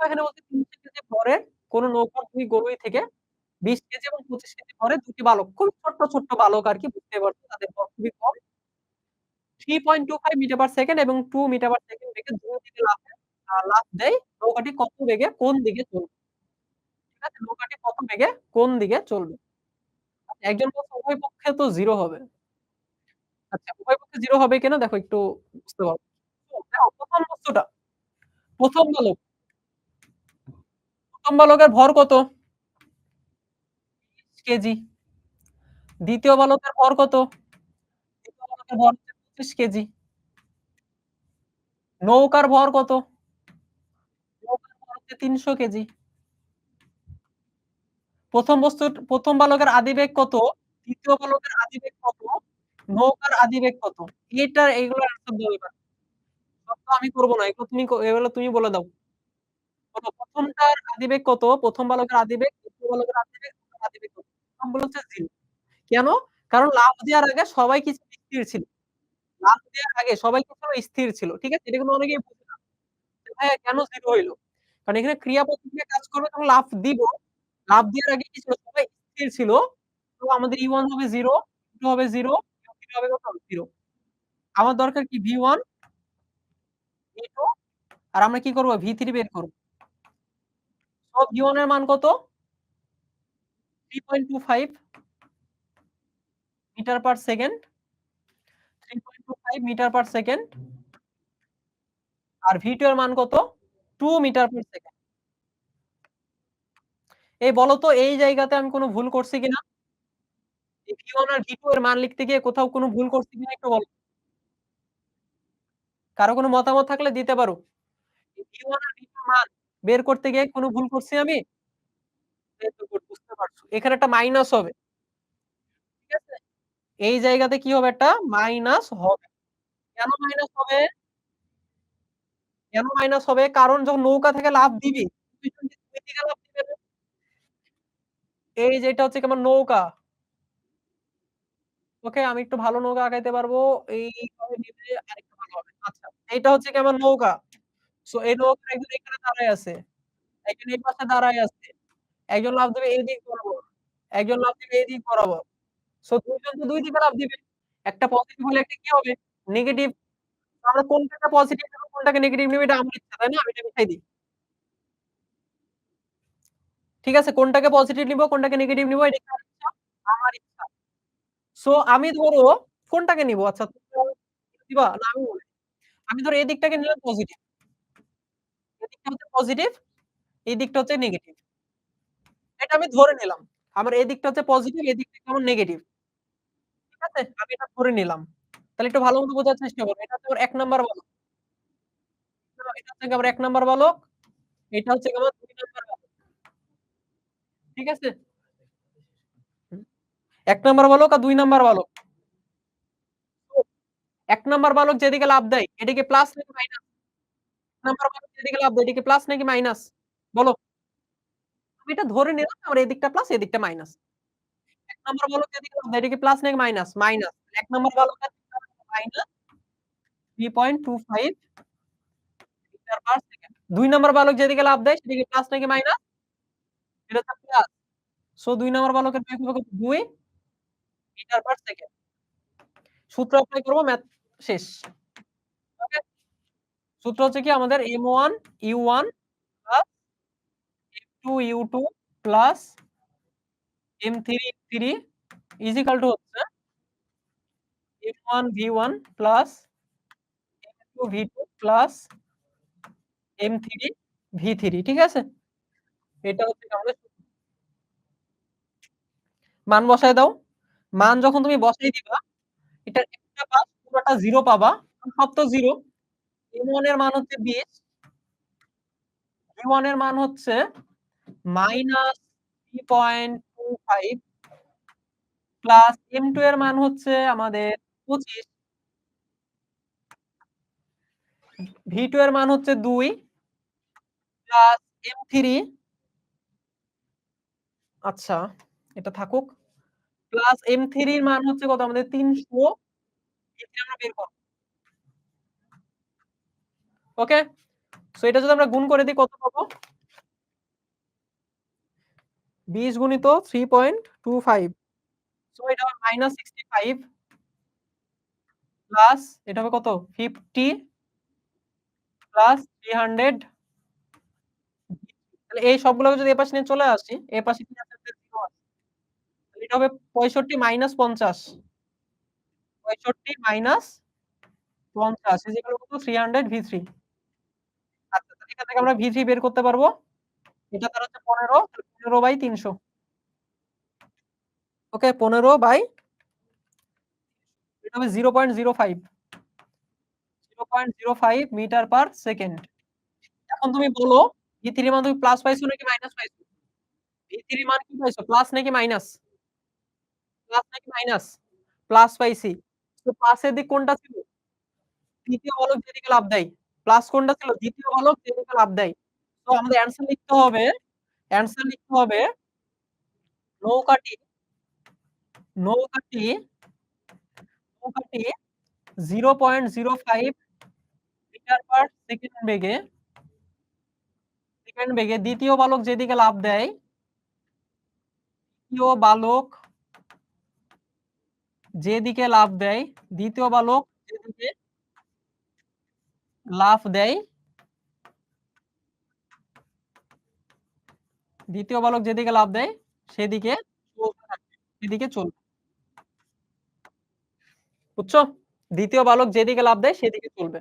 এখানে বলছে ৩০০ কেজি ভরের কোন নৌকার ২ গড়ুই থেকে ২০ কেজি এবং ২৫ কেজি ভরের ২ টি বালক। খুবই ছোট্ট, ছোট্ট বালক আরকি বুঝতেই পারছ তাদের ভর খুবই কম। 3.25 মিটার পার সেকেন্ড এবং 2 মিটার পার সেকেন্ড বেগে ২ দিকে লাফে দেয়। নৌকাটি কত বেগে কোন দিকে চলবে? ঠিক আছে? নৌকাটি কত বেগে কোন দিকে চলবে? আচ্ছা একজন বলছে উভয় পক্ষে তো 0 হবে। আচ্ছা উভয় পক্ষে 0 হবে কেন? দেখো একটু বুঝতে পারো। তো দেখো ১ম বস্তুটা ১ম বালক ১ম বালকের ভর কত? কেজি। ২য় বালকের ভর কত? ২য় বালকের ভর হচ্ছে ২৫ কেজি। নৌকার ভর কত? ৩০০ কেজি। ১ম বস্তুর ১ম বালকের আদিবেগ কত? ২য় বালকের আদিবেগ কত? নৌকার আদিবেগ কত? এটা সব আমি করব না। এগুলো তুমি এগুলো তুমি বলে দাও। ১ম আদিবেগ কত? ১ম বালকের আদিবেগ, ২য় বালকের আদিবেগ, আদিবেগ হচ্ছে 0 কেন? কারণ লাফ দেওয়ার আগে সবাই কিছু স্থির ছিল। লাফ দেওয়ার আগে সবাই কি ছিল? স্থির ছিল। ঠিক আছে? এটা কিন্তু অনেকেই বুঝে না। ভাইয়া কেন 0 হইল? কারণ এখানে কাজ করবে তখন লাফ দিব। লাফ দেওয়ার আগে কি ছিল? সবাই স্থির ছিল। তো আমাদের E1 হবে 0, E2 হবে 0, U3 হবে কত? 0 আমার দরকার কি V1 V2 আর আমরা কি করব? V3 বের করব। সো V1 এর মান কত? 3.25 metre per second 3.25 metre per second আর V2 এর মান কত? 2 মিটার পার সেকেন্ড। এই বলো তো, এই জায়গাতে আমি কোন ভুল করছি কিনা? এই V1 আর V2 এর মান লিখতে গিয়ে কোথাও কোন ভুল করছি কিনা একটু বলো? কারও কোনো মতামত থাকলে দিতে পারো। এই V1 আর V2 এর মান বের করতে গিয়ে কোনো ভুল করছি আমি? এই বুঝতে। এখানে একটা মাইনাস হবে। ঠিক আছে? এই জায়গাতে কি হবে একটা মাইনাস হবে। কেন মাইনাস হবে? কেন মাইনাস হবে? কারণ যখন নৌকা থেকে লাভ দিবি? এই যে এটা হচ্ছে কি আমার নৌকা। ওকে, আমি একটু ভালো নৌকা আঁকাইতে পারব। আরেকটু ভালো হবে। আচ্ছা। এইটা হচ্ছে কি আমার নৌকা। সো এই নৌকার একজন এখানে দাঁড়ায় আছে। একজন এই পাশে দাঁড়ায় আছে। একজন লাফ দিবে এই দিক বরাবর। একজন লাফ দিবে এই দিক বরাবর। সো ২ জন তো ২ দিকে লাফ দিবে। একটা পজিটিভ হলে একটা কি হবে? নেগেটিভ। আমরা কোনটাকে পজিটিভ নেব, কোনটাকে নেগেটিভ নিব এটা আমার ইচ্ছা, তাই না? আমি এটা লিখাই দিই। ঠিক আছে? কোনটাকে পজিটিভ নিব, কোনটাকে নেগেটিভ নিব এটা? আমার ইচ্ছা। সো আমি ধরো কোনটাকে নিব? আচ্ছা দিবা? না আমি বলি। আমি ধরো এই দিকটাকে নিলাম পজিটিভ। হচ্ছে পজিটিভ, এই দিকটা হচ্ছে নেগেটিভ। এটা আমি ধরে নিলাম। আমার এই দিকটা হচ্ছে পজিটিভ, এই দিকটা হচ্ছে নেগেটিভ। ঠিক আছে? আমি এটা ধরে নিলাম। তাহলে একটু ভালো মতো বোঝার চেষ্টা করো। এটা হচ্ছে ১ নাম্বার বালক। এটা হচ্ছে আমার ১ নাম্বার বালক। এটা হচ্ছে আমার ২ নাম্বার বালক। ঠিক আছে? ১ নাম্বার বালক আর ২ নাম্বার বালক। ১ নাম্বার বালক যেদিকে লাভ দেয়, এটা কি প্লাস নাকি মাইনাস? ১ নাম্বার যেদিকে লাফ দেয়, প্লাস নাকি মাইনাস? বলো? আমি এটা ধরে নিলাম আমার এদিকটা প্লাস, এদিকটা মাইনাস। ১ নাম্বার বালক যেদিকে লাফ দেয়, এটা কি প্লাস নাকি মাইনাস? মাইনাস। ১ নাম্বার বালকের minus 3.25 metre per second. ২ number বালক যেদিকে লাফ দেয়, সেদিকে প্লাস নাকি মাইনাস? এটা হচ্ছে প্লাস। সো ২ নাম্বার বালকের বেগ হবে? ২ মিটার পার সেকেন্ড। সূত্র এপ্লাই করব ম্যাথ শেষ। সূত্র হচ্ছে কি আমাদের M1 U1 plus M2 U2 plus M3 U3 is equal to হচ্ছে M1 V1 plus M2 V2 plus M3 V3 ঠিক আছে? এটা হচ্ছে আমাদের মান বসায় দাও। মান যখন তুমি বসাই দিবা, এটা একটা বাদ পুরোটা 0 পাবা। সব তো 0 M1 এর মান হচ্ছে ২০ V1 এর মান হচ্ছে -3.25 প্লাস M2 এর মান হচ্ছে আমাদের 25 V2 এর মান হচ্ছে ২ প্লাস M3 আচ্ছা, এটা থাকুক। প্লাস M3 এর মান হচ্ছে কত? আমাদের ৩০০ এটা আমরা বের। ওকে? সো এটা যদি আমরা গুণ করে দিই কত পাবো? 20 গুণিত 3.25 সো এটা হবে -65 প্লাস এটা হবে কত? 50 প্লাস 300 তাহলে এই সবগুলোকে যদি এপাশে নিয়ে চলে আসি, আছে? 0 এটা হবে 65 minus 50 65 minus 50 is equal to 300 V3 এখান থেকে আমরা V3 বের করতে পারব। এটা তার হচ্ছে 15 15/300 ওকে 15 বাই এটা হবে 0.05 0.05 মিটার পার সেকেন্ড। এখন তুমি বলো V3 এর মান তুমি প্লাস পাইছো নাকি মাইনাস পাইছো? V3 এর মান কি পাইছো? প্লাস নাকি মাইনাস? প্লাস নাকি মাইনাস? প্লাস পাইছি। তো প্লাসের দিক কোনটা ছিল? দ্বিতীয় বলক যেদিকে লাভ দেয়। প্লাস কোনটা ছিল? দ্বিতীয় বলক যেদিকে লাফ দেয়। তো আমাদের অ্যান্সার লিখতে হবে অ্যান্সার লিখতে হবে নৌকাটি নৌকাটি নৌকাটি 0.05 মিটার পার সেকেন্ড বেগে সেকেন্ড বেগে দ্বিতীয় বালক যেদিকে লাভ দেয় দ্বিতীয় বালক যেদিকে লাভ দেয়, দ্বিতীয় বালক লাফ দেয় দ্বিতীয় বালক যেদিকে লাভ দেয়, সেদিকে সেদিকে চলবে। বুঝছ? দ্বিতীয় বালক যেদিকে লাভ দেয়, সেদিকে চলবে।